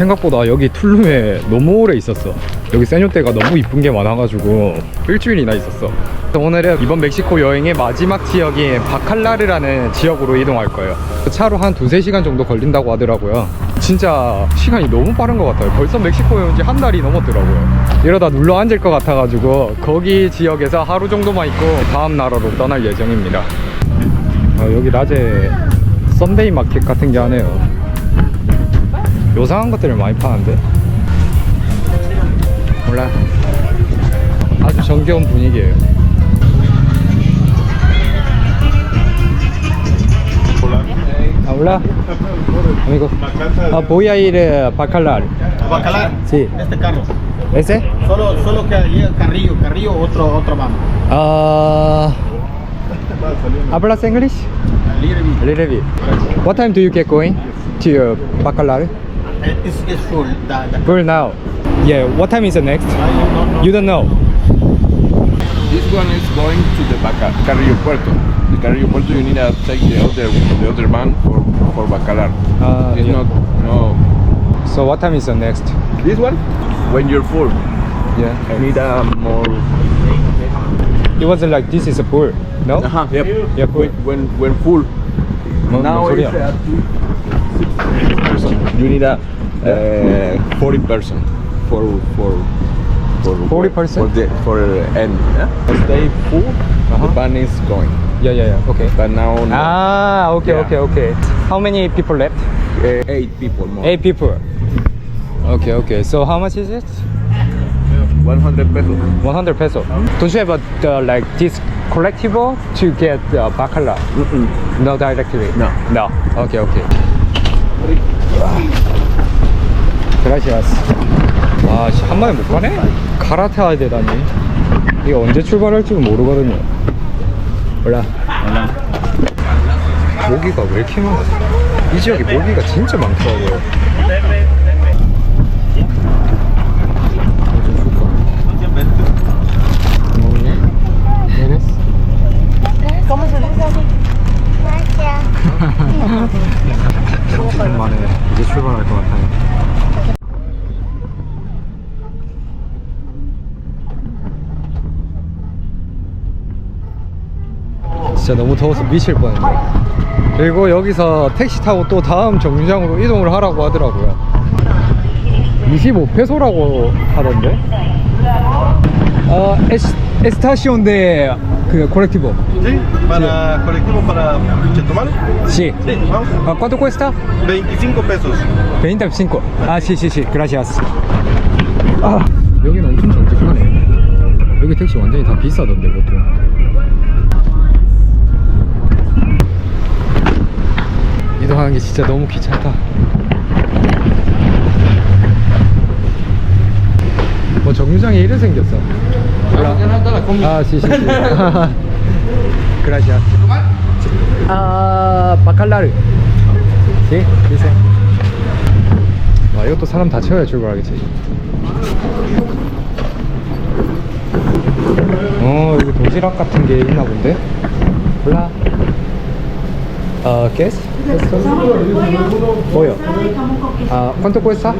생각보다 여기 툴룸에 너무 오래 있었어. 여기 세뇨떼가 너무 이쁜 게 많아가지고 일주일이나 있었어. 오늘은 이번 멕시코 여행의 마지막 지역인 바칼라르라는 지역으로 이동할 거예요. 차로 한 두세 시간 정도 걸린다고 하더라고요. 진짜 시간이 너무 빠른 것 같아요. 벌써 멕시코에 온 지 한 달이 넘었더라고요. 이러다 눌러 앉을 것 같아가지고 거기 지역에서 하루 정도만 있고 다음 나라로 떠날 예정입니다. 아, 여기 낮에 썬데이 마켓 같은 게 하네요 요상한 것들을 많이 파는데 몰라 아주 정겨운 분위기예요 Ah, hola. Amigo. Ah, voy a ir a Bacalar. Bacalar. Sí. Este carro. ¿Ese? Solo, solo que Carrillo, Carrillo, otro, otro vamos. Uh, ¿Hablas English? Little A little bit. What time do you get going to your Bacalar? It's, it's full. The, the Full now. Yeah. What time is the next? I You don't know. This one is going to the Baca Carrillo Puerto. The Carrillo Puerto, you need to take the other the other man for for Bacalar. Uh, it's yeah. not no. So what time is the next? This one? When you're full. Yeah. I need a more. It wasn't like this is a pool, no? Uh -huh, yep. Yeah, pool. When when full. No, now no, it's at person. You need a uh, 40 person for for for 40 person? for the for uh, end. Yeah? Stay full. Uh-huh. The van is going, Yeah, yeah, yeah. Okay. but now no. Ah, okay, Yeah. okay, okay. How many people left? Uh, eight people more. Eight people. Okay, okay. So how much is it? 100 pesos. 100 peso. Don't you have a, uh, like this collectible to get uh, bacala? No, directly. No. No. Okay, okay. Gracias. 와, 씨, 한 번에 못 가네? 갈아타야 되다니. 이게 언제 출발할지는 모르거든요. 몰라. 몰라. 모기가 왜 이렇게 많아? 이 지역에 모기가 진짜 많더라고요. 좀 줄까? ¿Eres? 오랜만에 이제 출발할 것 같아요. 진짜 너무 더워서 미칠 뻔했네. 그리고 여기서 택시 타고 또 다음 정류장으로 이동을 하라고 하더라고요. 25페소라고 하던데? 어, 에스, 에스타시온 데, 그, 콜렉티보. Sí, para colectivo para Chetumal. Sí. Sí, vamos. Ah, ¿Cuánto cuesta? 25 pesos. 25. 아, sí, sí, sí. Gracias. 아, 여기는 엄청 정직하네. 여기 택시 완전히 다 비싸던데, 보통. 이동하는 게 진짜 너무 귀찮다. 뭐 정류장에 이래 생겼어. 아, sí. Gracias. 아, 바칼라르. Sí, dice. 와, 이것도 사람 다 채워야 출발하겠지. 어, 여기 도시락 같은 게 있나 본데? 몰라. 어. Esto? Pollo. 아, ¿cuánto cuesta?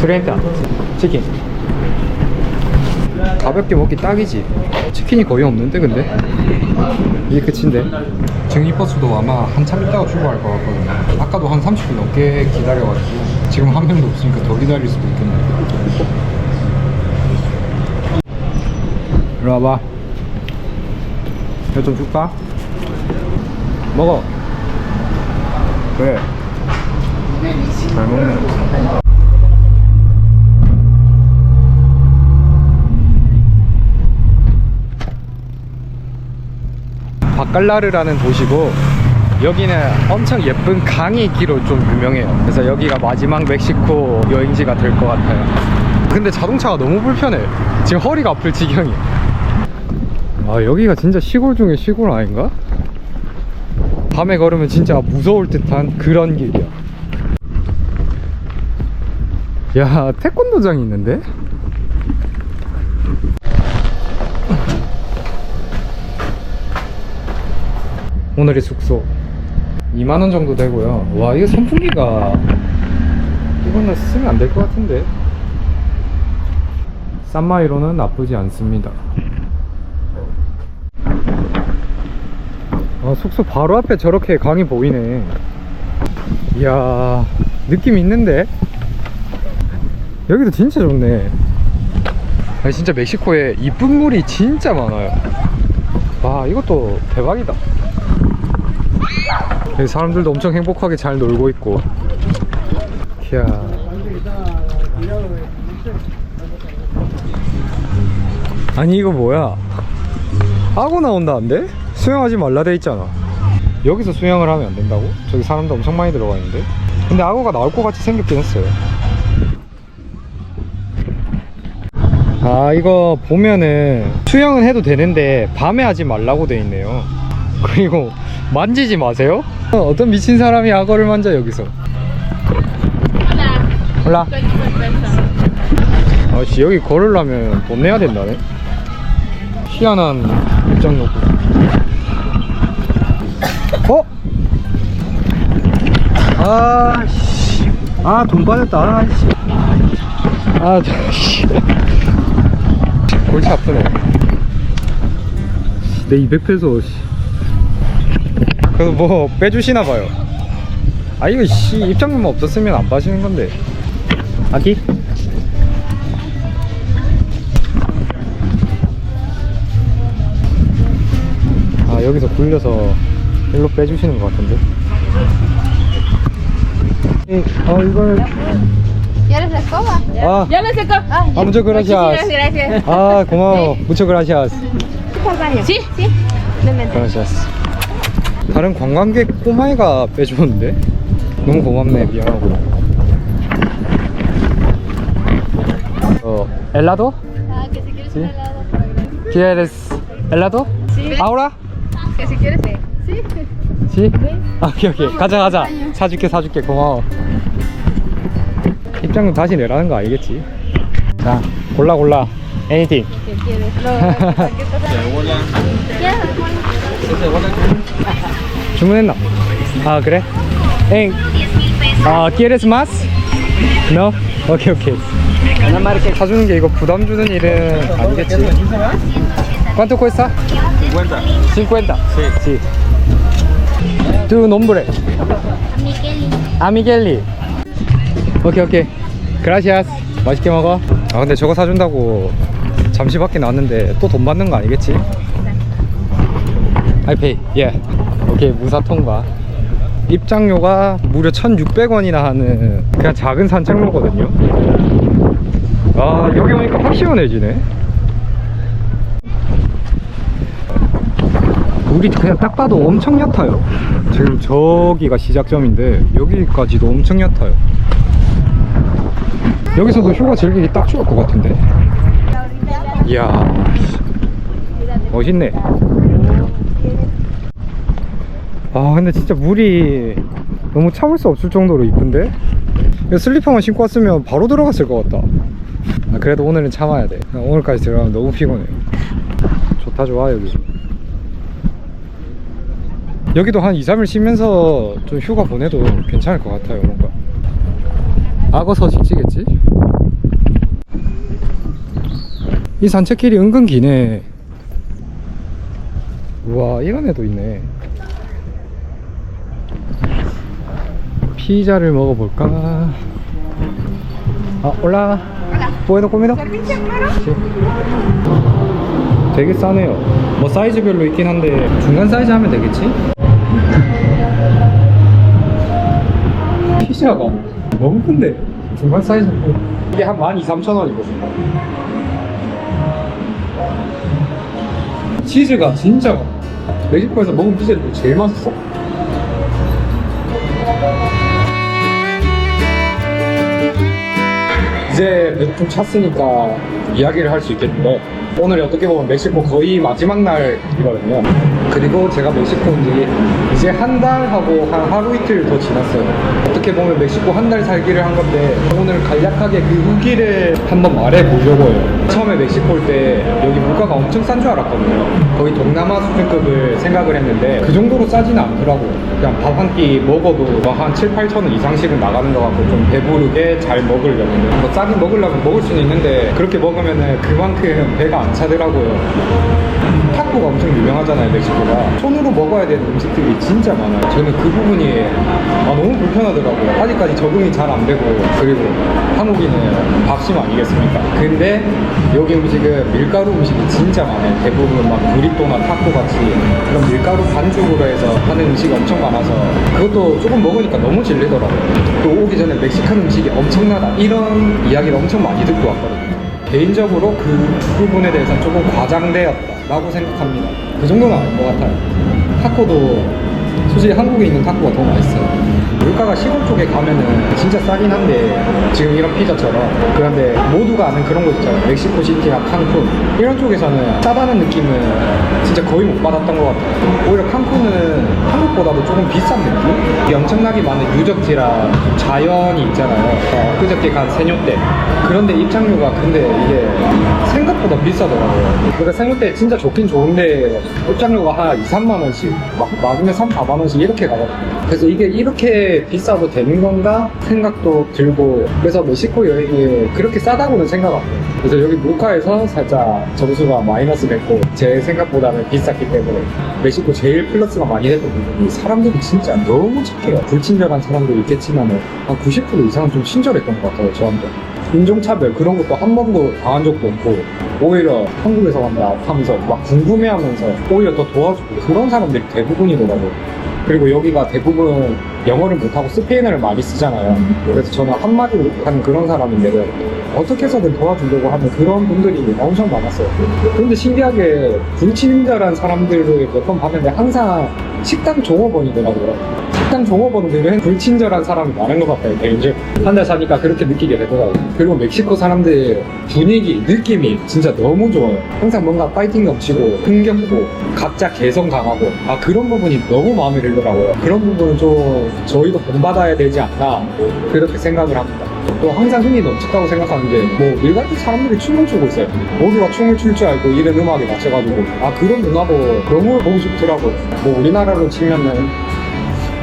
30. 치킨. 가볍게 먹기 딱이지. 치킨이 거의 없는데, 근데? 이게 끝인데. 증입버스도 아마 한참 있다가 출발할 것 같거든요. 아까도 한 30분 넘게 기다려가지고 지금 한 명도 없으니까 더 기다릴 수도 있겠네. 이리 와봐. 이거 좀 줄까? 먹어. 그래. 잘 먹네. 바칼라르라는 도시고 여기는 엄청 예쁜 강이 있기로 좀 유명해요. 그래서 여기가 마지막 멕시코 여행지가 될 것 같아요. 근데 자동차가 너무 불편해 지금 허리가 아플 지경이야 아 여기가 진짜 시골 중에 시골 아닌가? 밤에 걸으면 진짜 무서울 듯한 그런 길이야. 야 태권도장이 있는데? 오늘의 숙소. 2만원 정도 되고요. 와 이게 선풍기가 이거는 쓰면 안 될 것 같은데. 싼마이로는 나쁘지 않습니다. 아 숙소 바로 앞에 저렇게 강이 보이네. 이야 느낌 있는데? 여기도 진짜 좋네. 아니 진짜 멕시코에 이쁜 물이 진짜 많아요. 와 이것도 대박이다 사람들도 엄청 행복하게 잘 놀고 있고. 이야. 아니 이거 뭐야? 하고 나온다는데? 수영하지 말라 돼 있잖아. 여기서 수영을 하면 안 된다고? 저기 사람도 엄청 많이 들어가 있는데? 근데 악어가 나올 것 같이 생겼긴 했어요. 아 이거 보면은 수영은 해도 되는데 밤에 하지 말라고 돼 있네요. 그리고 만지지 마세요. 어, 어떤 미친 사람이 악어를 만져 여기서. 몰라. 아씨 여기 걸으려면 돈 내야 된다네. 희한한 입장 요구 어? 아씨. 아돈 빠졌다. 아씨. 아 저, 씨. 골치 아프네. 내 200페소 씨. 그래서 뭐 빼주시나 봐요 아 이거 씨 입장료만 없었으면 안 빠지는 건데 아기? 아 여기서 굴려서 일로 빼주시는 것 같은데 어 이걸 ¿Quieres la escoba? 아, Ya secó. Ah, 아 muchas gracias gracias. 아 고마워. Ven, ven. gracias 다른 관광객 꼬마이가 빼주는데 너무 고맙네 미안하고 어 helado? Ah, que si quieres Sí. ahí. ¿Quieres helado? Sí. ahora? Que si quieres, sí. Sí. 지? 아, 오케이 오케이 가자 가자 사줄게 사줄게 고마워 입장료 다시 내라는 거 알겠지? 자 골라 골라 anything ¿Qué quieres? Lo, ¿Qué pasa? 주문했나? 아 그래? 엥 아, ¿quieres más? No? 오케이 오케이 사주는 게 이거 부담 주는 일은 아니겠지 ¿Cuánto cuesta? 50 50 sí Tu nombre? 아미겔리 오케이 오케이 그라시아스 맛있게 먹어 아 근데 저거 사준다고 잠시 밖에 나왔는데 또 돈 받는 거 아니겠지? 아이페이 예 오케이 무사 통과. 입장료가 무려 1600원이나 하는 그냥 작은 산책로거든요. 아 여기 오니까 확 시원해지네. 물이 그냥 딱 봐도 엄청 얕아요. 지금 저기가 시작점인데 여기까지도 엄청 얕아요. 여기서도 휴가 즐기기 딱 좋을 것 같은데. 이야 멋있네 아 근데 진짜 물이 너무 참을 수 없을 정도로 이쁜데? 슬리퍼만 신고 왔으면 바로 들어갔을 것 같다. 아, 그래도 오늘은 참아야 돼. 오늘까지 들어가면 너무 피곤해. 좋다 좋아 여기. 여기도 한 2, 3일 쉬면서 좀 휴가 보내도 괜찮을 것 같아요 뭔가. 악어 서식지겠지? 이 산책길이 은근 기네. 우와 이런 애도 있네 피자를 먹어볼까? 아 올라. ¿Puedo comida? Sí. 되게 싸네요. 뭐 사이즈별로 있긴 한데 중간 사이즈 하면 되겠지? 피자가 너무 큰데? 중간 사이즈 이게 한 12,300원이거든요 치즈가 진짜 멕시코에서 먹은 피자 중에 제일 맛있어 이제 몇 분 찼으니까 이야기를 할 수 있겠는데 오늘이 어떻게 보면 멕시코 거의 마지막 날이거든요. 그리고 제가 멕시코 온 지 이제 한 달하고 한 하루 이틀 더 지났어요. 어떻게 보면 멕시코 한 달 살기를 한 건데 오늘 간략하게 그 후기를 한번 말해 보려고요. 처음에 멕시코 올 때 여기 물가가 엄청 싼 줄 알았거든요. 거의 동남아 수준급을 생각을 했는데 그 정도로 싸지는 않더라고요. 그냥 밥 한 끼 먹어도 뭐한 7, 8천 원 이상씩은 나가는 것 같고 좀 배부르게 잘 먹으려면 뭐 싸게 먹으려면 먹을 수는 있는데 그렇게 먹으면은 그만큼 배가 안 차더라고요. 타코가 엄청 유명하잖아요 멕시코가. 손으로 먹어야 되는 음식들이 진짜 많아요. 저는 그 부분이 아, 너무 불편하더라고요. 아직까지 적응이 잘 안 되고 그리고 한국인은 밥심 아니겠습니까? 근데 여기 음식은 밀가루 음식이 진짜 많아요. 대부분 막 브리또나 타코 같이 그런 밀가루 반죽으로 해서 하는 음식이 엄청 많아서 그것도 조금 먹으니까 너무 질리더라고요. 또 오기 전에 멕시칸 음식이 엄청나다. 이런 이야기를 엄청 많이 듣고 왔거든요 개인적으로 그 부분에 대해서는 조금 과장되었다라고 생각합니다. 그 정도는 아닌 것 같아요. 타코도 솔직히 한국에 있는 타코가 더 맛있어요. 물가가 시골 쪽에 가면은 진짜 싸긴 한데 지금 이런 피자처럼 그런데 모두가 아는 그런 곳 있잖아요. 멕시코 시티나 칸쿤 이런 쪽에서는 싸다는 느낌은 진짜 거의 못 받았던 것 같아요. 오히려 칸쿤은 한국보다도 조금 비싼 느낌? 이게 엄청나게 많은 유적지랑 자연이 있잖아요. 어, 그저께 간 세뇨대 그런데 입장료가 근데 이게 생각보다 비싸더라고요. 그러니까 세뇨대 진짜 좋긴 좋은데 입장료가 한 2, 3만 원씩 막 많으면 3, 4만 원씩 이렇게 가거든요. 그래서 이게 이렇게 비싸도 되는 건가 생각도 들고 그래서 멕시코 여행이 그렇게 싸다고는 생각 안 해요. 그래서 여기 모카에서 살짝 점수가 마이너스 됐고 제 생각보다는 비쌌기 때문에 멕시코 제일 플러스가 많이 됐던 부분이 사람들이 진짜 너무 착해요. 불친절한 사람도 있겠지만 한 90% 이상은 좀 친절했던 것 같아요 저한테. 인종차별 그런 것도 한 번도 당한 적도 없고 오히려 한국에서 왔나 하면서 막 궁금해하면서 오히려 더 도와주고 그런 사람들이 대부분이더라고요. 그리고 여기가 대부분 영어를 못하고 스페인어를 많이 쓰잖아요. 그래서 저는 한마디로 하는 그런 사람인데 어떻게 해서든 도와주려고 하는 그런 분들이 엄청 많았어요. 그런데 신기하게 불친절한 사람들을 몇 번 봤는데 항상 식당 종업원이더라고요. 종업원은 되면 불친절한 사람이 많은 것 같아요, 개인적으로. 한달 사니까 그렇게 느끼게 되더라고요. 그리고 멕시코 사람들 분위기, 느낌이 진짜 너무 좋아요. 항상 뭔가 파이팅 넘치고, 흥겹고, 각자 개성 강하고, 아, 그런 부분이 너무 마음에 들더라고요. 그런 부분은 좀 저희도 본받아야 되지 않나, 그렇게 생각을 합니다. 또 항상 흥이 넘쳤다고 생각하는 게, 뭐, 일같은 사람들이 춤을 추고 있어요. 모두가 춤을 출 줄 알고 이런 음악에 맞춰가지고, 아, 그런 문화도 너무 보고 싶더라고요. 뭐, 우리나라로 치면은,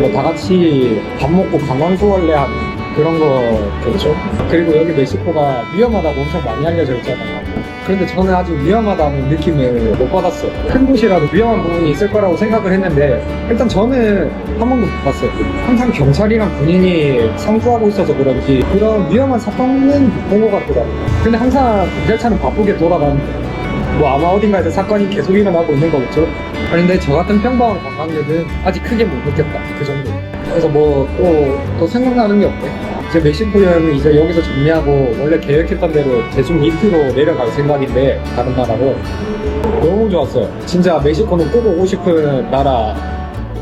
뭐 다 같이 밥 먹고 강황수월래 하는 그런 거겠죠. 그리고 여기 멕시코가 위험하다고 엄청 많이 알려져 있잖아요. 그런데 저는 아직 위험하다는 느낌을 못 받았어요. 큰 곳이라도 위험한 부분이 있을 거라고 생각을 했는데 일단 저는 한 번도 못 봤어요. 항상 경찰이랑 군인이 상주하고 있어서 그런지 그런 위험한 사건은 못 본 것 같더라고요. 근데 항상 경찰차는 바쁘게 돌아다니는데 뭐 아마 어딘가에서 사건이 계속 일어나고 있는 거겠죠. 그런데 저 같은 평범한 관광객은 아직 크게 못 느꼈다. 그 정도. 그래서 뭐또또 생각나는 게 없네. 이제 멕시코 여행은 이제 여기서 정리하고 원래 계획했던 대로 대충 밑으로 내려갈 생각인데 다른 나라로 너무 좋았어요. 진짜 멕시코는 꼭 오고 싶은 나라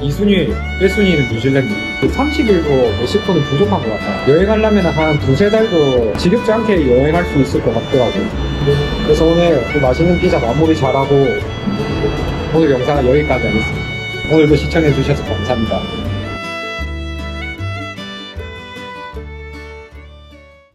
2순위, 1순위는 뉴질랜드. 30일도 멕시코는 부족한 것 같아요. 여행하려면 한 두세 달도 지겹지 않게 여행할 수 있을 것 같더라고요. 그래서 오늘 그 맛있는 피자 마무리 잘하고 오늘 영상은 여기까지 하겠습니다. 오늘도 시청해주셔서 감사합니다.